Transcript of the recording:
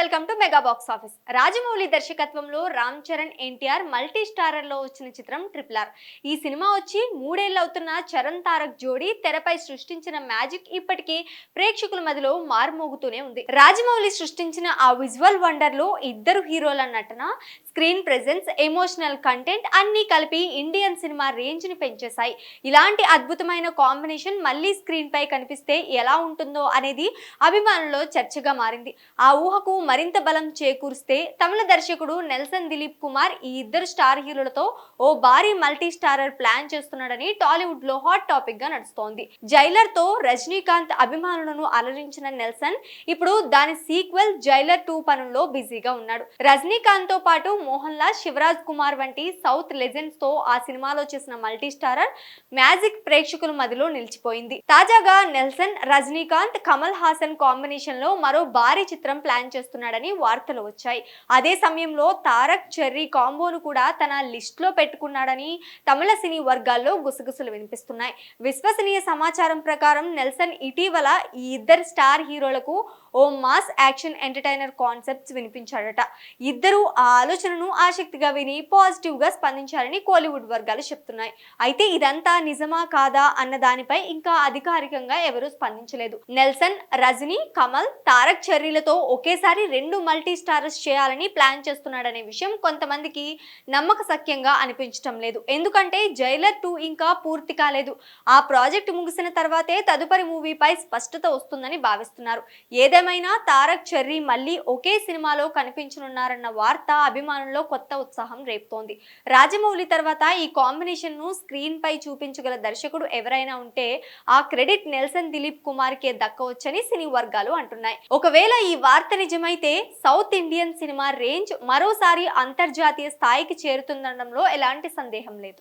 Welcome to mega box office. Rajamouli దర్శకత్వంలో Ram Charan NTR multi స్టారర్లో వచ్చిన చిత్రం ట్రిపుల్ ఆర్. ఈ సినిమా వచ్చి మూడేళ్ళు అవుతున్న చరణ్ తారక్ జోడీ తెరపై సృష్టించిన మ్యాజిక్ ఇప్పటికీ ప్రేక్షకుల మధ్యలో మారుమోగుతూనే ఉంది. రాజమౌళి సృష్టించిన ఆ విజువల్ వండర్లో ఇద్దరు హీరోల నటన స్క్రీన్ ప్రెజెన్స్ ఎమోషనల్ కంటెంట్ అన్నీ కలిపి ఇండియన్ సినిమా రేంజ్ని పెంచేశాయి. ఇలాంటి అద్భుతమైన కాంబినేషన్ మళ్ళీ స్క్రీన్ పై కనిపిస్తే ఎలా ఉంటుందో అనేది అభిమానుల్లో చర్చగా మారింది. ఆ ఊహకు మరింత బలం చేకూరిస్తే తమిళ దర్శకుడు నెల్సన్ దిలీప్ కుమార్ ఈ ఇద్దరు స్టార్ హీరోలతో ఓ భారీ మల్టీ స్టారర్ ప్లాన్ చేస్తున్నాడని టాలీవుడ్లో హాట్ టాపిక్గా నడుస్తోంది. జైలర్తో రజనీకాంత్ అభిమానులను అలరించిన నెల్సన్ ఇప్పుడు దాని సీక్వెల్ జైలర్ టూ పనుల్లో బిజీగా ఉన్నాడు. రజనీకాంత్తో పాటు మోహన్ లాల్ శివరాజ్ కుమార్ వంటి సౌత్ లెజెండ్స్తో ఆ సినిమాలో చేసిన మల్టీ స్టారర్ మ్యాజిక్ ప్రేక్షకుల మధ్యలో నిలిచిపోయింది. తాజాగా నెల్సన్ రజనీకాంత్ కమల్ హాసన్ కాంబినేషన్లో మరో భారీ చిత్రం ప్లాన్ చేస్తున్నాడని వార్తలు వచ్చాయి. అదే సమయంలో తారక్ చెర్రీ కాంబోను కూడా తన లిస్ట్లో పెట్టుకున్నాడని తమిళ సినీ వర్గాల్లో గుసగుసలు వినిపిస్తున్నాయి. విశ్వసనీయ సమాచారం ప్రకారం నెల్సన్ ఇటీవల ఈ ఇద్దరు స్టార్ హీరోలకు ఓ మాస్ యాక్షన్ ఎంటర్టైనర్ కాన్సెప్ట్స్ వినిపించాడట. ఇద్దరు ఆ ఆలోచనను ఆసక్తిగా విని పాజిటివ్గా స్పందించారని కోలీవుడ్ వర్గాలు చెప్తున్నాయి. అయితే ఇదంతా నిజమా కాదా అన్న దానిపై ఇంకా అధికారికంగా ఎవరూ స్పందించలేదు. నెల్సన్ రజనీ కమల్ తారక్ చెర్రీలతో ఒకేసారి రెండు మల్టీ స్టారర్స్ చేయాలని ప్లాన్ చేస్తున్నాడనే విషయం కొంతమందికి నమ్మక సఖ్యంగా అనిపించటం లేదు. ఎందుకంటే జైలర్ టూ ఇంకా పూర్తి కాలేదు. ఆ ప్రాజెక్ట్ ముగిసిన తర్వాతే తదుపరి మూవీపై స్పష్టత వస్తుందని భావిస్తున్నారు. ఏదేమైనా తారక్ చెర్రీ మళ్ళీ ఒకే సినిమాలో కనిపించనున్నారన్న వార్త అభిమానుల్లో కొత్త ఉత్సాహం రేపుతోంది. రాజమౌళి తర్వాత ఈ కాంబినేషన్ను స్క్రీన్ పై చూపించగల దర్శకుడు ఎవరైనా ఉంటే ఆ క్రెడిట్ నెల్సన్ దిలీప్ కుమార్ కే దక్కవచ్చని సినీ వర్గాలు అంటున్నాయి. ఒకవేళ ఈ వార్త నిజమైతే సౌత్ ఇండియన్ సినిమా రేంజ్ మరోసారి అంతర్జాతీయ స్థాయికి చేరుతుందనడంలో ఎలాంటి సందేహం లేదు.